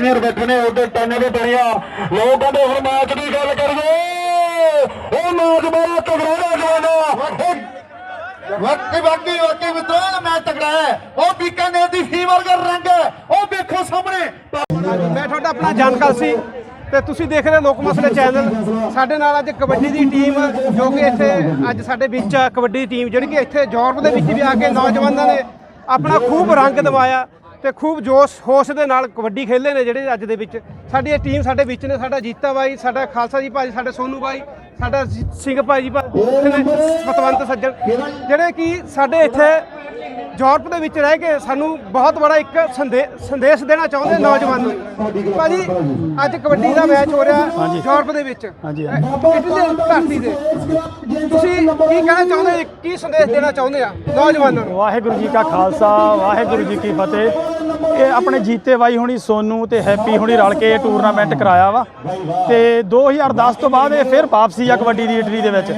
ਉੱਤੇ ਟੰਨੇ ਦੇ ਬਣਿਆ ਲੋਕ ਕਹਿੰਦੇ ਹੁਣ ਮੈਚ ਦੀ ਗੱਲ ਕਰੀਏ। ਉਹ ਮੈਚ ਬੜਾ ਤਗੜਾ ਹੋ ਜਾਣਾ ਵਾਕਈ ਵਾਕਈ ਵਾਕਈ ਮਿੱਤਰੋ ਮੈਂ ਤਗੜਾ ਹੈ। ਉਹ ਬੀਕਾਨੇਰ ਦੀ ਫੀਵਰ ਦਾ ਰੰਗ ਹੈ। ਉਹ ਵੇਖੋ ਸਾਹਮਣੇ। ਮੈਂ ਤੁਹਾਡਾ ਆਪਣਾ ਜਾਣਕਾਰ ਸੀ ਤੇ ਤੁਸੀਂ ਦੇਖ ਰਹੇ ਹੋ ਲੋਕ ਮਸਲੇ ਚੈਨਲ। ਸਾਡੇ ਨਾਲ ਅੱਜ ਕਬੱਡੀ ਦੀ ਟੀਮ, ਜੋ ਕਿ ਇੱਥੇ ਅੱਜ ਸਾਡੇ ਵਿੱਚ ਕਬੱਡੀ ਟੀਮ, ਜਿਹੜੀ ਕਿ ਇੱਥੇ ਯੂਰਪ ਦੇ ਵਿੱਚ ਵੀ ਆ ਕੇ ਨੌਜਵਾਨਾਂ ਨੇ ਆਪਣਾ ਖੂਬ ਰੰਗ ਦਿਵਾਇਆ। ਤੇ ਖੂਬ ਜੋਸ਼, ਹੋਸ਼ ਦੇ ਨਾਲ ਕਬੱਡੀ ਖੇਲੇ ਨੇ ਜਿਹੜੇ ਅੱਜ ਦੇ ਵਿੱਚ। ਸਾਡੀ ਇਹ ਟੀਮ ਸਾਡੇ ਵਿੱਚ ਨੇ, ਸਾਡਾ ਜੀਤਾ ਬਾਈ, ਸਾਡਾ ਖਾਲਸਾ ਜੀ ਭਾਜੀ, ਸਾਡੇ ਸੋਨੂ ਬਾਈ ਸਾਡਾ ਸਿੰਘ ਭਾਜੀ ਸਤਵੰਤ ਸੱਜਣ ਜਿਹੜੇ ਕਿ ਸਾਡੇ ਇੱਥੇ ਯੂਰਪ ਦੇ ਵਿੱਚ ਰਹਿ ਕੇ ਸਾਨੂੰ ਬਹੁਤ ਬੜਾ ਇੱਕ ਸੰਦੇ- ਸੰਦੇਸ਼ ਦੇਣਾ ਚਾਹੁੰਦੇ ਨੌਜਵਾਨਾਂ ਨੂੰ। ਭਾਜੀ ਅੱਜ ਕਬੱਡੀ ਦਾ ਮੈਚ ਹੋ ਰਿਹਾ ਯੂਰਪ ਦੇ ਵਿੱਚ। ਹਾਂਜੀ ਦੀ ਧਰਤੀ ਤੇ? ਤੁਸੀਂ ਕੀ ਕਹਿਣਾ ਚਾਹੁੰਦੇ? ਕੀ ਸੰਦੇਸ਼ ਦੇਣਾ ਚਾਹੁੰਦੇ ਆ ਨੌਜਵਾਨਾਂ ਨੂੰ? ਵਾਹਿਗੁਰੂ ਜੀ ਕਾ ਖਾਲਸਾ ਵਾਹਿਗੁਰੂ ਜੀ ਕੀ ਫਤਿਹ। ਇਹ ਆਪਣੇ ਜੀਤੇ ਬਾਈ ਹੁਣੀ, ਸੋਨੂ ਤੇ ਹੈਪੀ ਹੁਣੀ ਰਲ ਕੇ ਇਹ ਟੂਰਨਾਮੈਂਟ ਕਰਾਇਆ ਵਾ। ਤੇ 2010 ਤੋਂ ਬਾਅਦ ਇਹ ਫਿਰ ਵਾਪਸੀ ਆ ਕਬੱਡੀ ਦੀ ਇਟਲੀ ਦੇ ਵਿੱਚ।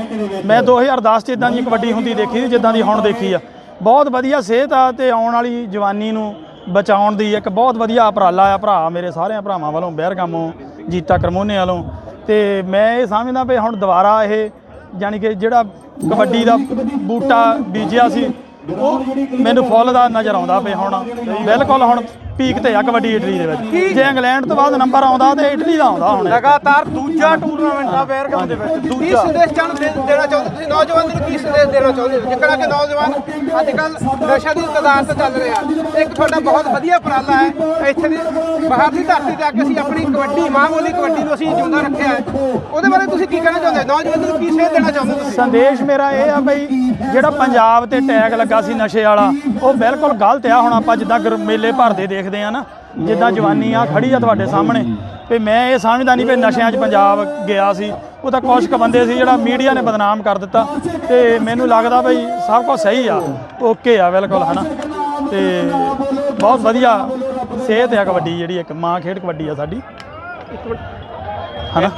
ਮੈਂ 2010 ਚ ਇਦਾਂ ਦੀ ਕਬੱਡੀ ਹੁੰਦੀ ਦੇਖੀ ਸੀ, ਜਿੱਦਾਂ ਦੀ ਹੁਣ ਦੇਖੀ ਆ। ਬਹੁਤ ਵਧੀਆ ਸਿਹਤ ਆ ਤੇ ਆਉਣ ਵਾਲੀ ਜਵਾਨੀ ਨੂੰ ਬਚਾਉਣ ਦੀ ਇੱਕ ਬਹੁਤ ਵਧੀਆ ਉਪਰਾਲਾ ਆ ਭਰਾ, ਮੇਰੇ ਸਾਰਿਆਂ ਭਰਾਵਾਂ ਵੱਲੋਂ, ਬਹਿਰਗਾਮੋਂ, ਜੀਤਾ ਕਰਮੋਨੇ ਵੱਲੋਂ। ਤੇ ਮੈਂ ਇਹ ਸਮਝਦਾ ਵੀ ਹੁਣ ਦੁਬਾਰਾ ਇਹ ਯਾਨੀ ਕਿ ਜਿਹੜਾ ਕਬੱਡੀ ਦਾ ਬੂਟਾ ਬੀਜਿਆ ਸੀ ਉਹ ਮੈਨੂੰ ਫੁੱਲ ਦਾ ਨਜ਼ਰ ਆਉਂਦਾ ਪਿਆ ਹੁਣ। ਬਿਲਕੁਲ ਹੁਣ ਪੀਕ ਤੇ ਆ ਕਬੱਡੀ ਇਟਲੀ ਦੇ ਵਿੱਚ। ਜੇ ਇੰਗਲੈਂਡ ਤੋਂ ਬਾਅਦ ਨੰਬਰ ਆਉਂਦਾ ਤੇ ਇਟਲੀ ਦਾ ਆਉਂਦਾ ਹੁਣ ਲਗਾਤਾਰ ਦੂਜਾ ਟੂਰਨਾਮੈਂਟ ਆ ਬੈਰਗਮ ਦੇ ਵਿੱਚ? ਕੀ ਸੰਦੇਸ਼ ਚਾਹੁੰਦੇ ਦੇ- ਦੇਣਾ ਚਾਹੁੰਦੇ ਤੁਸੀਂ? ਨੌਜਵਾਨਾਂ ਨੂੰ ਕੀ ਸੰਦੇਸ਼ ਦੇਣਾ ਚਾਹੁੰਦੇ ਹੋ? ਜਿਕੜਾ ਕਿ ਨੌਜਵਾਨ ਅੱਜ ਕੱਲ ਨਸ਼ਾ ਦੀ ਤਦਾਦ ਤੇ ਚੱਲ ਰਿਹਾ। ਇੱਕ ਤੁਹਾਡਾ ਬਹੁਤ ਵਧੀਆ ਉਪਰਾਲਾ ਹੈ। ਇੱਥੇ ਦੀ ਬਾਹਰ ਦੀ ਧਰਤੀ ਤੇ ਆ ਕੇ ਅਸੀਂ ਆਪਣੀ ਕਬੱਡੀ ਮਾਂ ਬੋਲੀ ਕਬੱਡੀ ਨੂੰ ਅਸੀਂ ਜਿਉਂਦਾ ਰੱਖਿਆ ਹੈ। ਉਹਦੇ ਬਾਰੇ ਤੁਸੀਂ ਕੀ ਕਹਿਣਾ ਚਾਹੁੰਦੇ ਹੋ? ਨੌਜਵਾਨਾਂ ਨੂੰ ਕੀ ਸੇਧ ਦੇਣਾ ਚਾਹੁੰਦੇ ਹੋ ਤੁਸੀਂ? ਸੰਦੇਸ਼ ਮੇਰਾ ਇਹ ਆ ਬਈ ਜਿਹੜਾ ਪੰਜਾਬ ਤੇ ਟੈਗ ਲੱਗਾ ਸੀ ਨਸ਼ੇ ਵਾਲਾ ਉਹ ਬਿਲਕੁਲ ਗਲਤ ਆ। ਹੁਣ ਆਪਾਂ ਜਿੱਦਾਂ ਗਰ- ਮੇਲੇ ਭਰਦੇ ਦੇਖਦੇ ਆ ਨਾ ਜਿੱਦਾਂ ਜਵਾਨੀ ਆ ਖੜੀ ਆ ਤੁਹਾਡੇ ਸਾਹਮਣੇ। ਤੇ ਮੈਂ ਇਹ ਸਮਝਦਾ ਨਹੀਂ ਵੀ ਨਸ਼ਿਆਂ 'ਚ ਪੰਜਾਬ ਗਿਆ ਸੀ। ਉਹ ਤਾਂ ਕੁਛ ਕੁ ਬੰਦੇ ਸੀ ਜਿਹੜਾ ਮੀਡੀਆ ਨੇ ਬਦਨਾਮ ਕਰ ਦਿੱਤਾ। ਤੇ ਮੈਨੂੰ ਲੱਗਦਾ ਬਈ ਸਭ ਕੁਝ ਸਹੀ ਆ ਓਕੇ ਆ ਬਿਲਕੁਲ ਹਨਾ। ਤੇ ਬਹੁਤ ਵਧੀਆ ਸਿਹਤ ਆ ਕਬੱਡੀ ਜਿਹੜੀ ਇੱਕ ਮਾਂ ਖੇਡ ਕਬੱਡੀ ਆ ਸਾਡੀ। ਹਨਾ?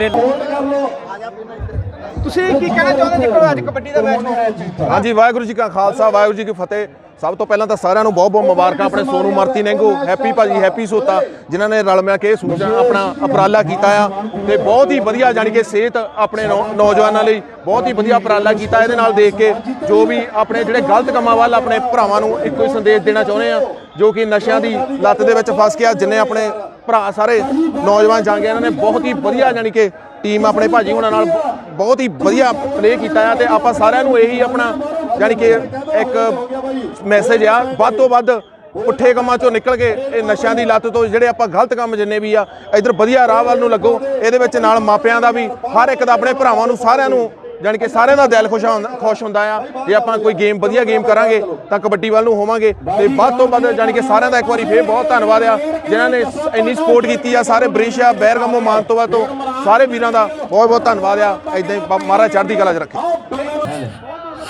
ਤੁਸੀਂ ਕੀ ਕਹਿਣਾ ਚਾਹੁੰਦੇ ਜਿਕੜਾ ਅੱਜ ਕਬੱਡੀ ਦਾ ਮੈਚ ਹੋ ਰਿਹਾ ਇੱਥੇ। ਹਾਂਜੀ, ਵਾਹਿਗੁਰੂ ਜੀ ਕਾ ਖਾਲਸਾ, ਵਾਹਿਗੁਰੂ ਜੀ ਕੀ ਫਤਿਹ। ਸਭ ਤੋਂ ਪਹਿਲਾਂ ਤਾਂ ਸਾਰਿਆਂ ਨੂੰ ਬਹੁਤ ਬਹੁਤ ਮੁਬਾਰਕਾਂ। ਆਪਣੇ ਸੋਨੂ ਮਰਤੀ ਨਹਿੰਗੋ ਹੈਪੀ ਭਾਜੀ, ਹੈਪੀ ਸੋਤਾ, ਜਿਨ੍ਹਾਂ ਨੇ ਰਲ ਮਿਲ ਕੇ ਇਹ ਆਪਣਾ ਉਪਰਾਲਾ ਕੀਤਾ ਆ। ਤੇ ਬਹੁਤ ਹੀ ਵਧੀਆ, ਜਾਣੀ ਕਿ ਸਿਹਤ ਆਪਣੇ ਨੌ- ਨੌਜਵਾਨਾਂ ਲਈ ਬਹੁਤ ਹੀ ਵਧੀਆ ਉਪਰਾਲਾ ਕੀਤਾ। ਇਹਦੇ ਨਾਲ ਦੇਖ ਕੇ ਜੋ ਵੀ ਆਪਣੇ ਜਿਹੜੇ ਗਲਤ ਕੰਮਾਂ ਵੱਲ ਆਪਣੇ ਭਰਾਵਾਂ ਨੂੰ ਇੱਕੋ ਹੀ ਸੰਦੇਸ਼ ਦੇਣਾ ਚਾਹੁੰਦੇ ਆ, ਜੋ ਕਿ ਨਸ਼ਿਆਂ ਦੀ ਲੱਤ ਦੇ ਵਿੱਚ ਫਸ ਗਿਆ ਜਿੰਨੇ ਆਪਣੇ ਭਰਾ ਸਾਰੇ ਨੌਜਵਾਨ ਜਾਂਗੇ ਇਹਨਾਂ ਨੇ ਬਹੁਤ ਹੀ ਵਧੀਆ, ਜਾਣੀ ਕਿ ਟੀਮ ਆਪਣੇ ਭਾਜੀ ਹੁਣਾਂ ਨਾਲ ਬਹੁਤ ਹੀ ਵਧੀਆ ਪਲੇ ਕੀਤਾ ਆ ਤੇ ਆਪਾਂ ਸਾਰਿਆਂ ਨੂੰ ਇਹੀ ਆਪਣਾ ਯਾਨੀ ਕਿ ਇੱਕ ਮੈਸੇਜ ਆ, ਵੱਧ ਤੋਂ ਵੱਧ ਪੁੱਠੇ ਕੰਮਾਂ ਚੋਂ ਨਿਕਲ ਕੇ ਇਹ ਨਸ਼ਿਆਂ ਦੀ ਲੱਤ ਤੋਂ ਜਿਹੜੇ ਆਪਾਂ ਗਲਤ ਕੰਮ ਜਿੰਨੇ ਵੀ ਆ, ਇਧਰ ਵਧੀਆ ਰਾਹ ਵੱਲ ਨੂੰ ਲੱਗੋ, ਇਹਦੇ ਵਿੱਚ ਨਾਲ ਮਾਪਿਆਂ ਦਾ ਵੀ, ਹਰ ਇੱਕ ਦਾ ਆਪਣੇ ਭਰਾਵਾਂ ਨੂੰ ਸਾਰਿਆਂ ਨੂੰ ਜਾਣੀ ਕਿ ਸਾਰਿਆਂ ਦਾ ਦਿਲ ਖੁਸ਼ ਹੁੰਦਾ ਖੁਸ਼ ਹੁੰਦਾ ਆ ਜੇ ਆਪਾਂ ਕੋਈ ਗੇਮ ਵਧੀਆ ਗੇਮ ਕਰਾਂਗੇ ਤਾਂ ਕਬੱਡੀ ਵੱਲ ਨੂੰ ਹੋਵਾਂਗੇ ਤੇ ਵੱਧ ਤੋਂ ਵੱਧ ਜਾਣੀ ਕਿ ਸਾਰਿਆਂ ਦਾ ਇੱਕ ਵਾਰੀ ਫੇਰ ਬਹੁਤ ਧੰਨਵਾਦ ਆ, ਜਿਨ੍ਹਾਂ ਨੇ ਇੰਨੀ ਸਪੋਰਟ ਕੀਤੀ ਆ, ਸਾਰੇ ਬ੍ਰਿਸ਼ਾ ਬੈਰਗਮੋ, ਮਾਨਤੋਵਾ ਤੋਂ ਸਾਰੇ ਵੀਰਾਂ ਦਾ ਬਹੁਤ ਬਹੁਤ ਧੰਨਵਾਦ ਆ ਇਦਾਂ ਹੀ ਬ- ਮਹਾਰਾਜ ਚੜ੍ਹਦੀ ਕਲਾ 'ਚ ਰੱਖੇ।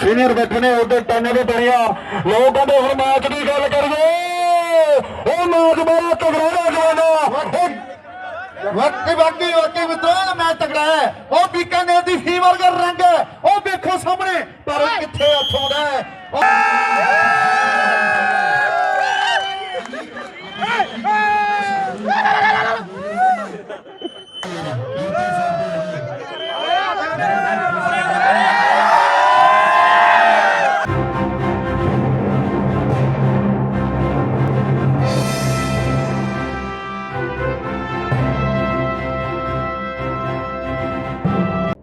ਸੀਨੀਅਰ ਬੈਠਣੇ ਉੱਤੇ ਟੰਨੇ ਦੇ ਬਣਿਆ ਲੋਕ ਕਹਿੰਦੇ ਹੁਣ ਮੈਚ ਦੀ ਗੱਲ ਕਰੀਏ। ਉਹ ਮੈਚ ਬੜਾ ਤਗੜਾ ਹੋ ਜਾਣਾ ਵਾਕਈ ਵਾਕਈ ਮਿੱਤਰੋ ਮੈਂ ਤਗੜਾ ਹੈ। ਉਹ ਬੀਕਾਨੇਰ Amen.